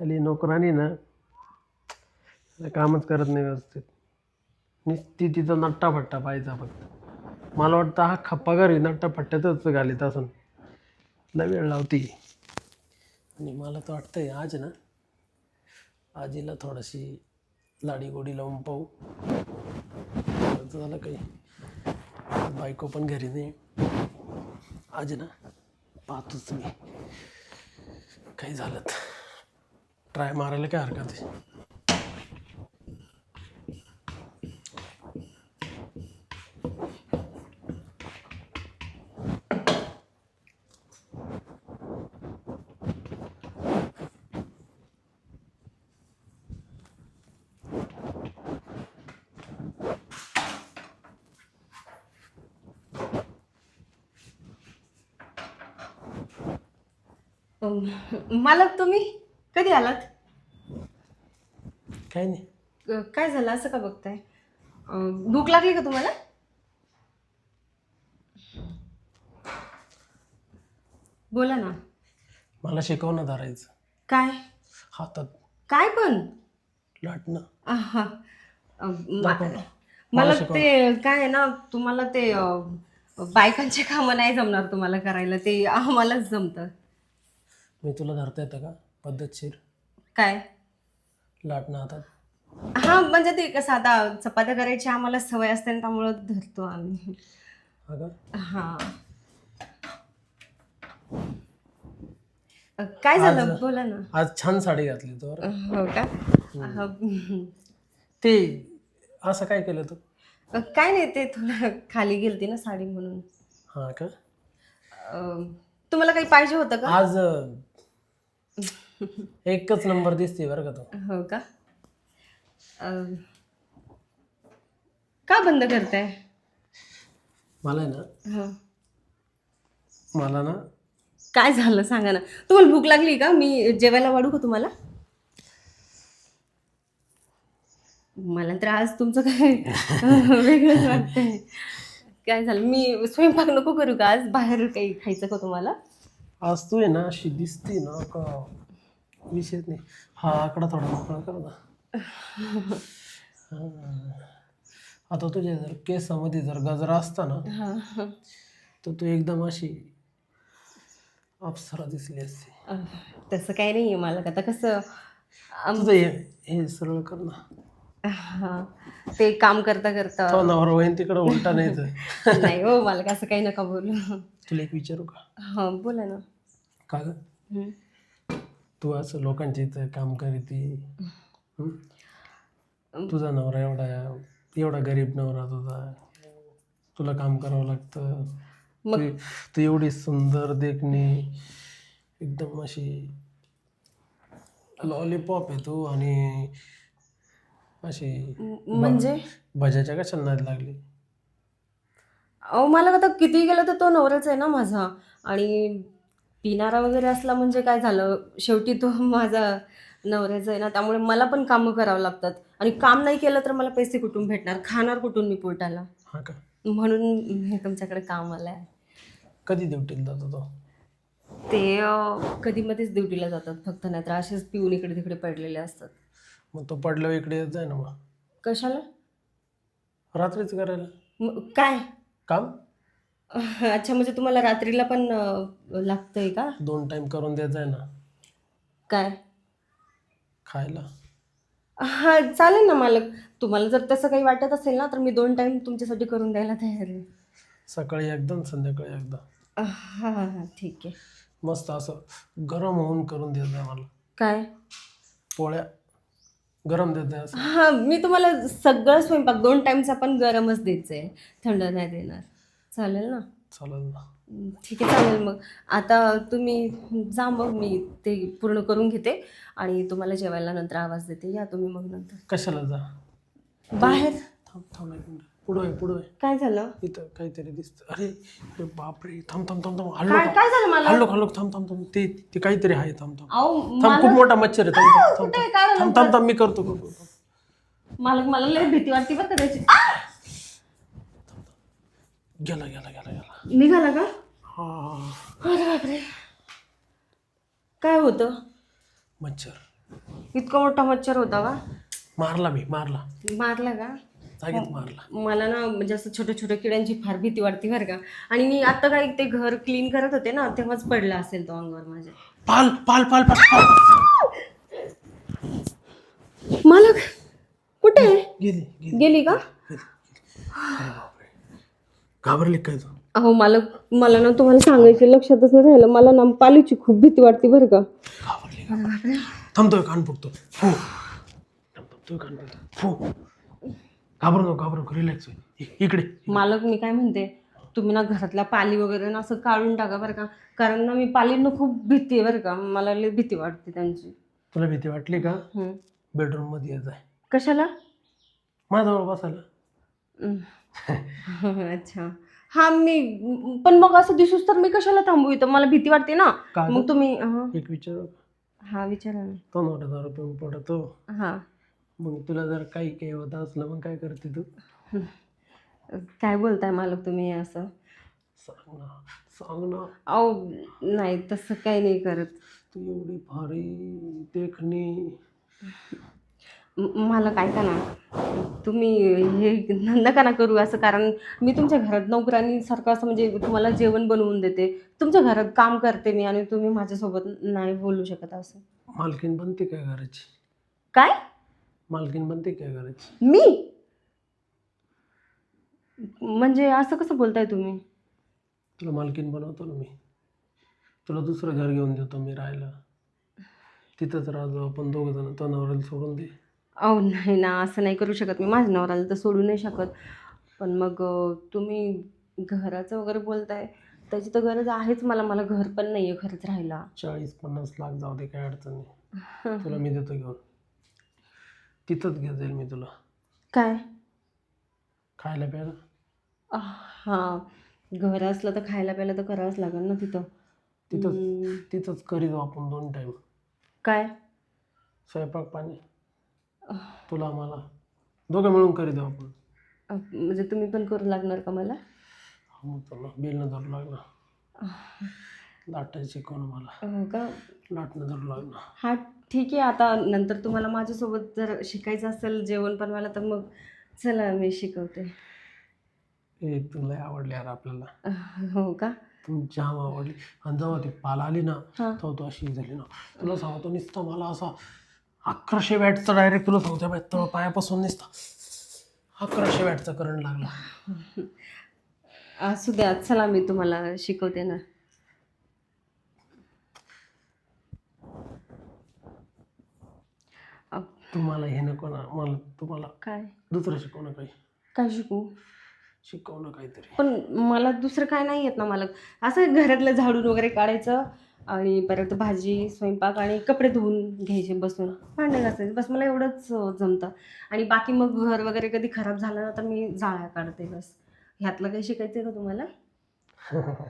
खाली नोकरानी ना कामच करत नाही व्यवस्थित. नुसती तिचा नट्टा फट्टा पाहायचा फक्त. मला वाटतं हा खप्पा घरी नट्टा फट्ट्यातच घालीत असून. लय वेळ लावती. आणि मला तर वाटतंय आज ना आजीला थोडीशी लाडीगोडी लावून पाहू. झालं काही. बायको पण घरी नाही. आज ना पाहतोच मी. काही झालं ट्राय मारायला काय हरकत आहे मला मालक तुम्ही? कधी आलात? काही नाही. अ, काय झालं? असं का बघताय? अ, भूक लागली का तुम्हाला? बोला ना. मला शिकवणं धरायचं. काय? हातात. काय पण? लाटणं. आहा. अ, मा-. मला शिकव. ते काय आहे ना तुम्हाला ते अ, बायकांचे कामं नाही जमणार तुम्हाला करायला. ते आम्हालाच जमतं. मी तुला धरता येतं का? पद्धतशीर काय? लाटणं हातात हा म्हणजे ते कसं आता चपात्या करायची आम्हाला सवय असते ना त्यामुळं धरतो आम्ही. हा का? हा. अ, काय झालं? आज- बोला ना. आज छान साडी घातली तू बरं. हो का? ते असं काय केलं तू? काय नाही ते थोडं खाली गेलती ना साडी म्हणून. हा का? अ, तुम्हाला काही पाहिजे होतं का? आज अं, एकच नंबर दिसते बरं का तू. हो का? अ, का बंद करताय? मला आहे ना हो. मला ना काय झालं सांगा ना. तुम्हाला भूक लागली का? मी जेवायला वाढू का तुम्हाला? मला तर आज तुमचं काय वेगळंच वाटतंय. काय झालं? मी स्वयंपाक नको करू का आज? बाहेर काही खायचं का तुम्हाला? आज तू आहे ना अशी दिसते ना का विषयच नाही. हा आकडा थोडा मोकळा कर ना. हा. आता तुझ्या जर केसामध्ये जर गजरा असता ना हा. तर तू एकदम अशी अप्सरा दिसली असती. तसं काही नाही आहे मला आता कसं आम- तुझं हे हे सरळ कर ना. हा. ते काम करता करता तो नवरा वहीन तिकडं उलटा नाही नाही हो मला असं काही नका बोलू. तुला एक विचारू का? हा बोला ना. का ग? हम्म. तू असं लोकांच्या इथं काम करीती? हं? तुझा नवरा एवढा एवढा गरीब नवरा तुझा. तुला काम करावं लागतं. मग तू तू एवढी सुंदर देखणी. एकदम अशी लॉलीपॉप आहे तू आणि अशी म- म्हणजे? भजाच्या कशाला नाद लागली? अहो मला आता किती गेलं तर तो नवराच आहे ना माझा. आणि पिणारा वगैरे असला म्हणजे काय झालं? शेवटी तो माझा नवऱ्याचा आहे ना त्यामुळे मला पण कामं करावं लागतात. आणि काम नाही केलं तर मला पैसे कुठून भेटणार? खाणार कुठून मी पोटाला? हा का? म्हणून मी तुमच्याकडे कामाला आहे. कधी ड्युटीला जातो तो? ते अं, कधी मध्येच ड्युटीला जातात फक्त नाहीतर असेच पिऊन इकडे तिकडे पडलेले असतात. मग तो पडल्यावर इकडे येत जाय ना मग. कशाला? रात्रीच करायला. म- काय? काम? अच्छा म्हणजे तुम्हाला रात्रीला पण अं, लागतंय का? दोन टाइम करून देत जाय ना. काय? खायला. हा चालेल ना मालक. तुम्हाला जर तसं काही वाटत असेल ना तर मी दोन टाइम तुमच्यासाठी करून द्यायला तयार आहे. सकाळी एकदा आणि संध्याकाळी एकदा. हा हा हा ठीक आहे. मस्त असं गरम होऊन करून देत जाय मला काय? पोळ्या गरम देत असं. हा मी तुम्हाला सगळं स्वयंपाक दोन टाइमचा पण गरमच द्यायचं आहे थंड नाही देणार. चालेल ना? चालेल ना. ठीक आहे चालेल मग. आता तुम्ही जा मग मी ते पूर्ण करून घेते आणि तुम्हाला जेवायला नंतर आवाज देते. या तुम्ही मग नंतर. कशाला जा? बाहेर. थांब थांब एक मिनिट. पुढं आहे पुढं आहे काय झालं? इथं काहीतरी दिसतं. अरे अरे बापरे. थांब थांब थांब थांब. हल्लो काय काय झालं मला? Hello hello. थांब थांब थांब. ते ते काहीतरी आहे. थांब थांब. अहो थांब खूप मोठा मच्छर आहे. थांब थांब थांब. कुठे काय थांब थांब थांब. मी करतो करतो थांब. मालक मला लय भीती वाटते बरं का त्याची. आ! गेला गेला गेला गेला. निघाला का? हा. अरे बापरे. काय होतं? मच्छर. इतका मोठा मच्छर होता का? मारला मी मारला. मारला का? जागेत मारला. मला ना म्हणजे असं छोट्या छोट्या किड्यांची फार भीती वाटते बरं का. आणि मी आता काय ते घर क्लीन करत होते ना तेव्हाच पडला असेल तो अंगावर माझ्या. पाल पाल पाल पाल पाल. मालक कुठे आहे? गेली गेली. गेली का? घाबरली काय तू? अहो मालक मला ना तुम्हाला सांगायचं लक्षातच नाही राहिलं. मला ना पालीची खूप भीती वाटते बरं का. घाबरली थांबतोय कान फुटतो. फू. थांबतोय कान फुटतो. फू. घाबरू नको घाबरू नको रिलॅक्स इकडे. मालक मी काय म्हणते तुम्ही ना घरातल्या पाली वगैरे ना असं काढून टाका बरं का. कारण ना मी पालींना खूप भीती आहे बरं का. मला लई भीती वाटते त्यांची. तुला भीती वाटली का? हम्म. बेडरूममध्ये कशाला? माझ्याजवळ बसायला. हम्म. अच्छा. हा मी पण मग असं दिसूस तर मी कशाला थांबू इथं? मला भीती वाटते ना. मग तुम्ही हा एक विचार? हा विचारा ना. तो नव्हता दारू पिऊन पडतो. हा. मग तुला जर काही काही होत असलं मग काय करते तू? काय बोलताय मालक तुम्ही असं? सांग ना सांग ना. अहो नाही तसं काही नाही करत. तू एवढी भारी देखणी. मला काय का ना तुम्ही हे नका ना करू असं कारण मी तुमच्या घरात नोकरांनी सारखं असं म्हणजे तुम्हाला जेवण बनवून देते. तुमच्या घरात काम करते मी आणि तुम्ही माझ्यासोबत नाही बोलू शकत असं. मालकीन बनते काय घराची? काय? मालकीन बनते काय घराची? मी? म्हणजे असं कसं बोलताय तुम्ही? तुला मालकीन बनवतो ना मी. तुला दुसरं घर घेऊन देतो मी राहायला. तिथंच राहतो आपण दोघं जण. तो नवऱ्याला सोडून दे. अहो नाही ना असं नाही करू शकत मी. माझ्या नवऱ्याला तर सोडू नाही शकत. पण मग तुम्ही घराचं वगैरे बोलताय त्याची तर गरज आहेच मला. मला घर पण नाही आहे खरंच राहायला. चाळीस पन्नास लाख जाऊ दे काय अडचण नाही. तुला मी देतो घेऊन. तिथंच घेत जाईल मी तुला. काय? खायला प्यायला? हां. घर असलं तर खायला प्यायला तर करावंच लागेल ना तिथं. तिथंच तिथंच करीत जाऊ आपण दोन टाईम काय? स्वयंपाक पाणी. तुला मला. दोघं मिळून करीत जाऊ आपण. म्हणजे तुम्ही पण करू लागणार का मला? हा मग तुला बेलनं धरू लागलं लाटायची ना मला? हो का? लाटणं धरू लागलं हा ठीक आहे. आता नंतर तुम्हाला माझ्यासोबत जर शिकायचं असेल जेवण बनवायला तर मग चला मी शिकवते. हे तुला आवडली यार आपल्याला. हो का? जाम आवडली. आणि जेव्हा ती पाल आली ना हां. तेव्हा तू अशी झाली ना. तुला सांगतो नुसतं मला असा अकराशे वॅटचा डायरेक्ट तुला सांगतो बाय तळ पायापासून नुसता. अकराशे वॅटचा करंट लागला. असू द्या चला मी तुम्हाला शिकवते ना. तुम्हाला हे नको ना मला तुम्हाला काय? दुसरं शिकव ना काही काय शिकू शिकव ना काहीतरी. पण मला दुसरं काय नाही येत ना मला. असं घरातलं झाडून वगैरे काढायचं आणि परत भाजी स्वयंपाक आणि कपडे धुवून घ्यायचे बसून. भांडे घासायचे बस मला एवढंच जमतं. आणि बाकी मग घर वगैरे कधी खराब झालं ना तर मी जाळ्या काढते बस. ह्यातलं काही शिकायचं आहे का तुम्हाला?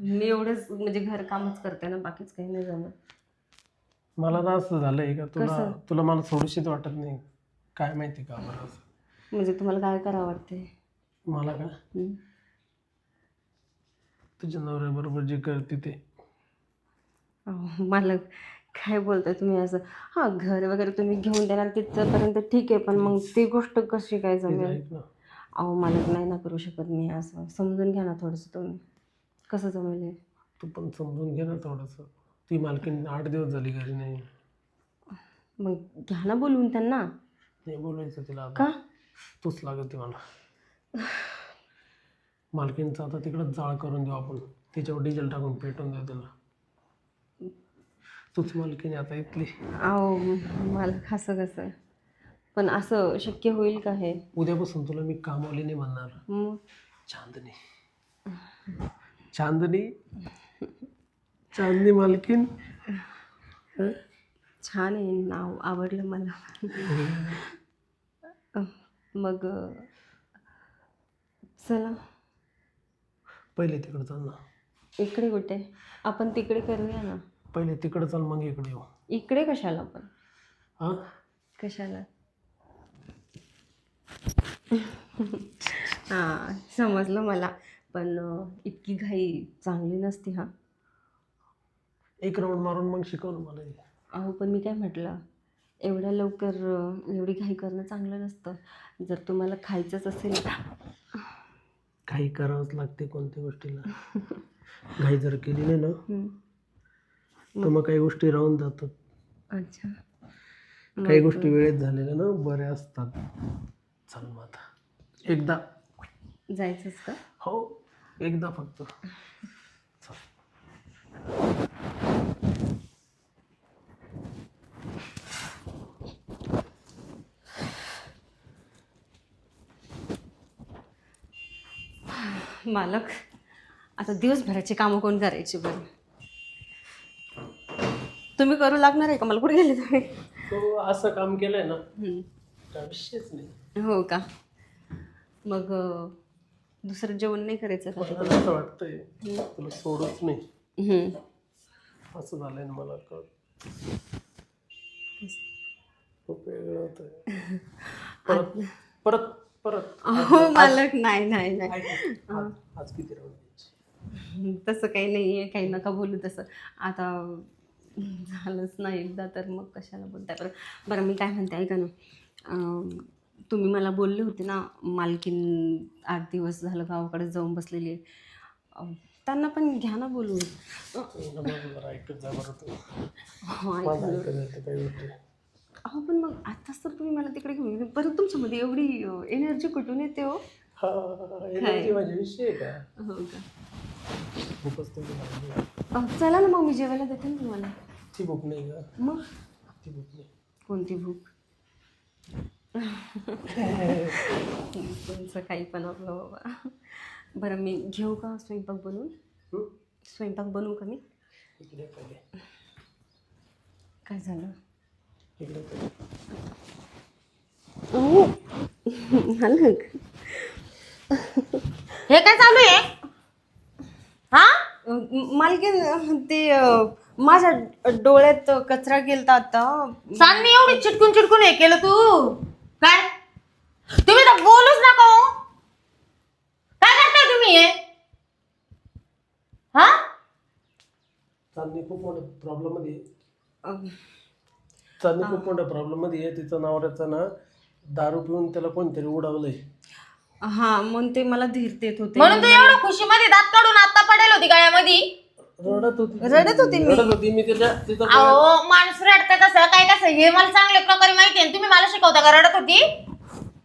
मी एवढंच म्हणजे घर कामच करते ना बाकीच काही नाही जमत. मला ना असं झालंय का तुला कसं? तुला मला थोडीशीच वाटत नाही. काय माहिती का बरं असं? म्हणजे तुम्हाला काय करावं वाटते मला का? तुझ्या नवऱ्याबरोबर जे करते ते. मला काय बोलताय तुम्ही असं? हां घर वगैरे तुम्ही घेऊन देणार तिथपर्यंत ठीक आहे पण मग ती गोष्ट कशी काय ते जमेल? अहो मला नाही ना करू शकत मी असं. समजून घ्या ना थोडंसं तुम्ही. कसं जमेल हे? तू पण समजून घे ना थोडंसं. ती मालकीन आठ दिवस झाली घरी नाही. मग घ्या ना बोलवून त्यांना. नाही बोलायचं तिला आता का? तूच लागत मला. मालकीनचं आता तिकडंच जाळ करून देऊ आपण. तिच्यावर डिझेल टाकून पेटवून देऊ तिला. तूच मालकीने आता इथली. अहो मला असं कसं पण असं शक्य होईल का हे? उद्यापासून तुला मी कामवाली नाही म्हणणार. मग? चांदणी. चांदणी? चांदणी मालकीन हं? छान आहे नाव आवडलं मला. मग अं, चला. पहिले तिकडं चाल ना इकडे कुठे? आपण तिकडे करूया ना. पहिले तिकडं चाल मग इकडे येऊ. इकडे कशाला पण? हां? कशाला? हां समजलं मला. पण अं, इतकी घाई चांगली नसती हा. एक राऊंड मारून मग शिकव ना मला. हे. अहो पण मी काय म्हटलं? एवढ्या लवकर अं, एवढी घाई करणं चांगलं नसतं. जर तुम्हाला खायचंच असेल काही करावंच लागते कोणत्या गोष्टीला. घाई जर केली नाही ना तर मग काही गोष्टी राहून जातात. अच्छा. काही गोष्टी वेळेत झालेल्या ना बऱ्या असतात. चल मग आता. एकदा. जायचंच का? हो एकदा फक्त. मालक. आता दिवसभराची कामं कोण करायची बरं? तुम्ही करू लागणार आहे का? मला कुठे गेले तुम्ही? तो असं काम केलंय ना. हं. काय विषयच नाही. हो का? मग अं, दुसरं जेवण नाही करायचं का? मला असं वाटतंय. तुला सोडूच नाही. हं. असं झालंय ना मला कळत. खूप वेगळं होतंय. परत परत परत. हो मालक नाही नाही नाही. आज आज किती राहून? तसं काही नाही आहे काही नका बोलू तसं. आता झालंच नाही एकदा तर मग कशाला बोलताय बरं. बरं मी काय म्हणते ऐका ना. तुम्ही मला बोलले होते ना मालकीन आठ दिवस झालं गावाकडे जाऊन बसलेली. आहे त्यांना पण घ्या ना बोलून. हो अहो पण मग आताच तर तुम्ही मला तिकडे घेऊन गेले. परत तुमच्यामध्ये एवढी एनर्जी कुठून येते हो? हा एनर्जी माझ्या विषय आहे का? अं, चला ना मग मी जेवायला देते ना तुम्हाला. ती भूक नाही का मग? ती भूक नाही. कोणती भूक? तुमचं काही पण आपलं बाबा. बरं मी घेऊ का स्वयंपाक बनवून? हं? स्वयंपाक बनवू का मी? इकडे पहिले काय झालं? इकडे पहिले झालं हे काय चालू आहे? हा? मालकीन ते अं, माझ्या डोळ्यात कचरा गेलता आता. चांदणी एवढी चिटकून चिटकून हे केलं तू. काय? तुम्ही तर बोलूच नका. हो. काय करताय तुम्ही हे? हा? चांदणी खूप मोठ्या प्रॉब्लेममध्ये आहे. अं, चांदणी खूप मोठ्या प्रॉब्लेममध्ये आहे. तिचं नवऱ्याचं ना दारू पिऊन त्याला कोणतरी उडवलंय. हा मग ते मला धीर देत होते. म्हणून तू एवढं खुशीमध्ये दात काढून आता पडेल होती गळ्यामध्ये रडत होती. रडत होती मी. रडत होती मी तिचं अहो माणूस रडतं कसं? काय कसं? हे मला चांगल्या प्रकारे माहिती आहे तुम्ही मला शिकवता का? रडत होती?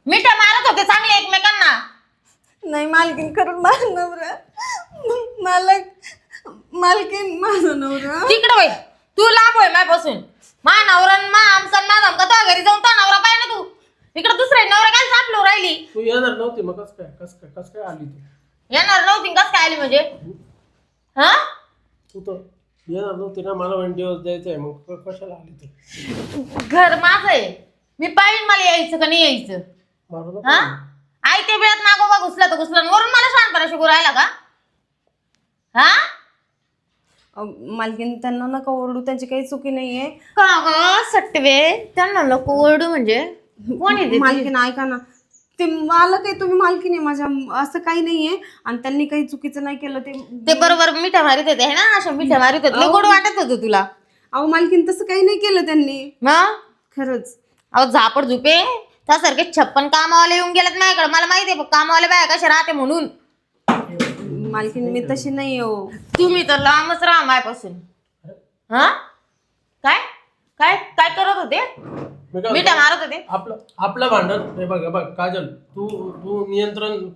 मिठ्या मारत होते चांगले एकमेकांना. नाही मालकीन करून माझा नवरा. मालक मालकीन माझा नवरा. तिकडे होय तू लांब होय माझ्यापासून. मा नवरा मा आमचा धमका तो घरी जाऊन तो नवरा पाहिजे ना तू? इकडे दुसरे नवरा काय सापलो राहिली. तू येणार नव्हती मग कस काय कस काय कस काय आली तू? येणार नव्हती कस काय आली म्हणजे? हा? तू तर येणार नव्हती ना मला वन दिवस द्यायचंय मग क- कशाला आली तू? घर माझं आहे. मी पाहिजे मला यायचं का नाही यायचं. मारू हा? नका आई ते वेळात नागोबा घुसला तर घुसला. वरून मला शहाणपणा शिकू राहिला का? हा? मालकीन त्यांना नका ओरडू. त्यांची काही चुकी नाहीये. का ग? सटवे. त्यांना लोक ओरडू म्हणजे. कोण आहे ते? मालकीन ऐका ना. ते मालक आहे तुम्ही मालकीन आहे माझ्या असं काही नाहीये. आणि त्यांनी काही चुकीचं नाही केलं ते ते बरोबर मिठ्या मारित होते है ना? अशा मिठ्या मारित होते. लय गोड वाटत होतं तुला. अहो मालकीन तसं काही नाही केलं त्यांनी. मग खरंच. अहो झापड झुपे? त्यासारखे छप्पन कामावाले येऊन गेलेत माझ्याकडे. मला माहिती आहे कामावाले बाया कशा राहते म्हणून. मालकीन मी तशी नाही हो तुम्ही तर लांबच राहा मायापासून हा? काय? काय? काय करत होते? मी काय मिठ्या मारत होते. आपलं आपलं भांडण. हे बघ हे बघ काजल तू तू नियंत्रण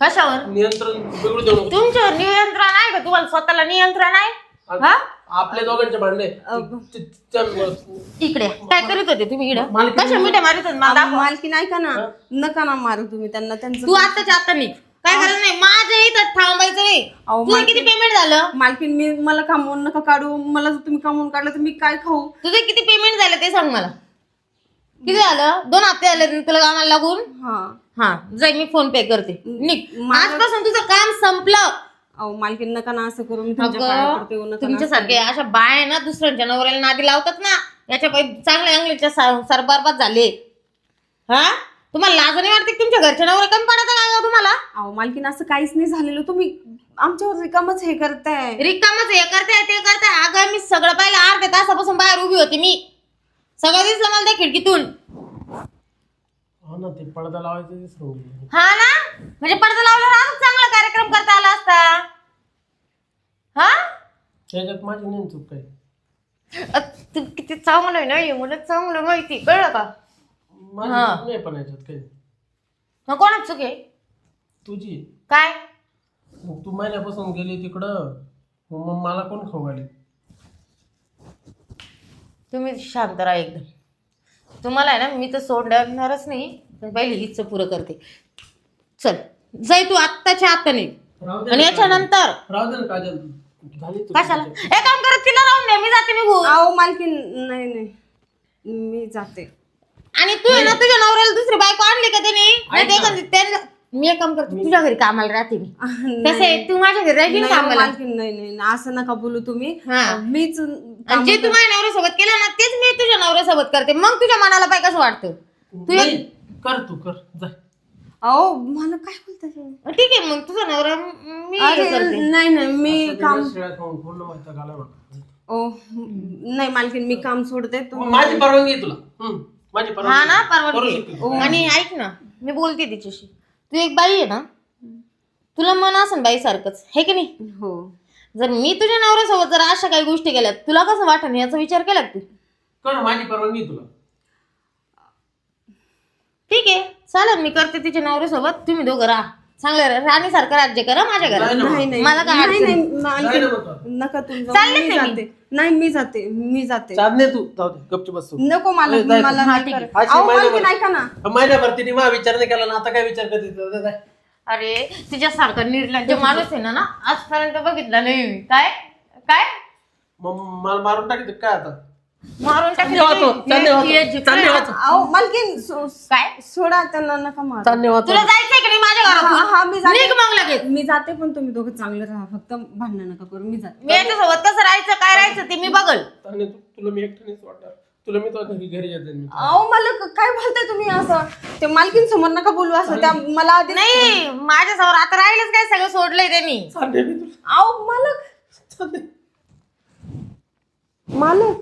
कशावर? नियंत्रण बिघडू देऊ नको. तुमच्यावर नियंत्रण आहे का? तुम्हाला स्वतःला नियंत्रण आहे? हा? आपल्या दोघांचे भांडणे. ति- ति- त्या- इकडे काय करीत होते तुम्ही इकडे? मालकीण- कशा मिठ्या मारित होते? मला दाखव. मालकीन ऐका ना. नका ना मारू तुम्ही त्यांना. त्यांचं तू आताच्या आता निघ. काय करायचं नाही. माझ्या इथं थांबायचं नाही. अहो, तुझं किती पेमेंट झालं? मालकीन मी मला कामवून नका काढू. मला जर तुम्ही कामवून काढलं तर मी काय खाऊ? तुझं किती पेमेंट झालं ते सांग मला. किती झालं? दोन हप्ते ना तुला कामाला लागून? हा. हा जाई मी फोन पे करते. निघ. आजपासून तुझं काम संपलं. अहो मालकीन नका ना असं करू मी तुमच्या पाया पडते हो, अगं नका ना. तुमच्यासारखे अशा बाया ना दुसऱ्यांच्या नवऱ्याला नादी लावतात ना याच्या पै- चांगल्या अंगलीच्या सरबरबाद झाले. हा? तुम्हाला लाज नाही वाटते का तुमच्या घरच्या नवरे कमी पडत का गं तुम्हाला? अहो मालकीन असं काहीच नाही झालेलं. तुम्ही आमच्यावर रिकामच हे करताय. रिकामच हे करताय ते करताय. अगं मी सगळं पाहिलं. अर्ध्या तासापासून बाहेर उभी होती मी. सगळं दिसलं मला त्या खिडकीतून. हो ना ते पडदा लावायचं गेले हा ना? म्हणजे पडदा अजून चांगला कार्यक्रम करता आला असता. हा? त्याच्यात माझी नाही चूक काही अ, तू किती चांगलं आहे ना हे मला चांगलं माहिती कळलं का? माझी हा. चूक नाही पण याच्यात काही. मग कोणाच चूक आहे? तुझी. काय? मग तू महिन्यापासून गेली तिकडं मग मग मला कोण खाऊ घाली तुम्ही शांत राहा एकदम. तुम्हाला आहे ना मी तर सोडणारच नाही पण पहिले हिचं पुरं करते. चल जाय तू आत्ताच्या आत्ता नाही आणि याच्यानंतर कशाला. हे काम करत तिला राहून दे मी जाते निघून. अहो मालकीन नाही नाही. मी जाते. आणि तू आहे ना तुझ्या नवऱ्याला दुसरी बायको आणली का त्याने? नाही ते एखादी त्यांना मी एक काम करते तुझ्या घरी कामाला राहते मी. कसं आहे तू माझ्या घरी राहते नाही, कामाला. नाही नाही असं नका बोलू तुम्ही. हा. मीच आणि जे तू माझ्या नवऱ्यासोबत केलं ना तेच मी तुझ्या नवऱ्यासोबत करते. मग तुझ्या मनाला पाय कसं वाटतं तू एक- कर तू कर जा. अहो मला काय तुम्ही? ठीक आहे मग तुझा नवरा मी हे अरे नाही नाही मी काम शिळ्या खाऊन पूर्ण. ओ नाही मालकीन मी काम सोडते मग तुम्ही माझी परवानगी आहे तुला. हम्म, माझी हा परवानगी. ना परवानगी तू. आणि ऐक ना मी बोलते तिच्याशी. तू एक बाई आहे ना? तुला मन असेल बाई सारखंच हे की नाही? हो. जर मी तुझ्या नवऱ्यासोबत जर अशा काही गोष्टी केल्या तुला कसं वाटन याचा विचार केला का तू? कर माझी परवानगी आहे तुला. ठीक आहे चालेल मी करते तिच्या नवऱ्यासोबत तुम्ही दोघं राहा. चांगलं राणीसारखं राज्य करा माझ्या घरात नाही. नाही मला काय नाही अडचण ना. नका तुम्ही जाऊ. मी मी. जाते नाही मी जाते मी जाते चांदणे तू जाऊ दे गपची बस तू. नको मला. मला हा, नाही ठीक आहे. करायचं. अशी अहो महिनाभर- मालकीन ऐका ना महिन्याभर तिने विचार नाही केला ना आता काय विचार करते जाऊ दे, जाय. अरे तिच्यासारखा निर्लज्ज माणूस आहे ना ना आजपर्यंत बघितला नाही मी काय काय मग मला मारून टाकी काय आता मारून टाकली हे- हे. अहो मालकीन सो- काय? सोडा त्यांना नका मार. तुला जायचंय की नाही माझ्या हा, हा, मी जाते. निघ मग लगेच. मी जाते पण तुम्ही दोघं चांगले राहा फक्त भांडण नका करू मी जाते. मी याच्यासोबत कसं राहायचं काय राहायचं ते मी बघल. तू तुला मी एकट्यानेच वाटणार. तुला मी तो घरी घरी येते मी. अहो मला क- काय बोलताय तुम्ही असं? ते मालकीन समोर नका बोलू असं त्या मला आधी नाही माझ्यासमोर आता राहिलंच काय? सगळं सोडलंय त्यांनी. मी तुला अहो मालक मालक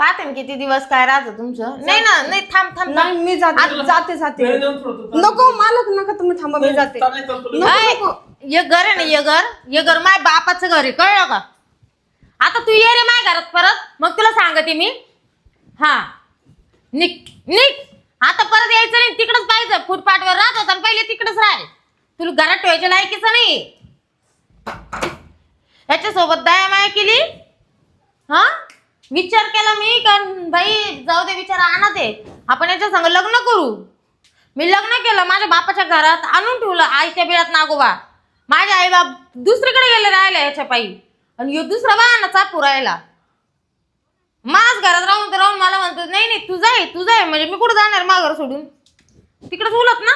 पाहते ना किती दिवस काय राहतं तुमचं. नाही ना नाही थांब थांब. नाही मी जाते जाते जाते. सोडतो नको मालक नका तुम्ही थांबा मी जाते. नको, नको. ये घर आहे ना ये घर. ये घर माय बापाचं घर आहे कळलं का? आता तू ये रे माय घरात परत. मग तुला सांगते मी. हा. निक निक. आता परत यायचं नाही तिकडच पाहिजे फुटपाथवर राहत होता आणि पहिले तिकडच राह तुला घरात ठेवायच्या लायकीचं नाही याच्यासोबत दया माया केली? हा? विचार केला मी का बाई जाऊ दे विचार आणा दे आपण याच्या संग लग्न करू. मी लग्न केलं माझ्या बापाच्या घरात आणून ठेवलं आईच्या बिळात नागोबा. माझे आई बाप दुसरीकडे गेले राहिले याच्या पायी आणि यो दुसरा बाळांना चापू राहिला. माझ घरात राहून तर राहून मला म्हणतो नाही नाही तुझा आहे तुझा आहे. म्हणजे मी कुठं जाणार मा घर सोडून? तिकडे उलत ना.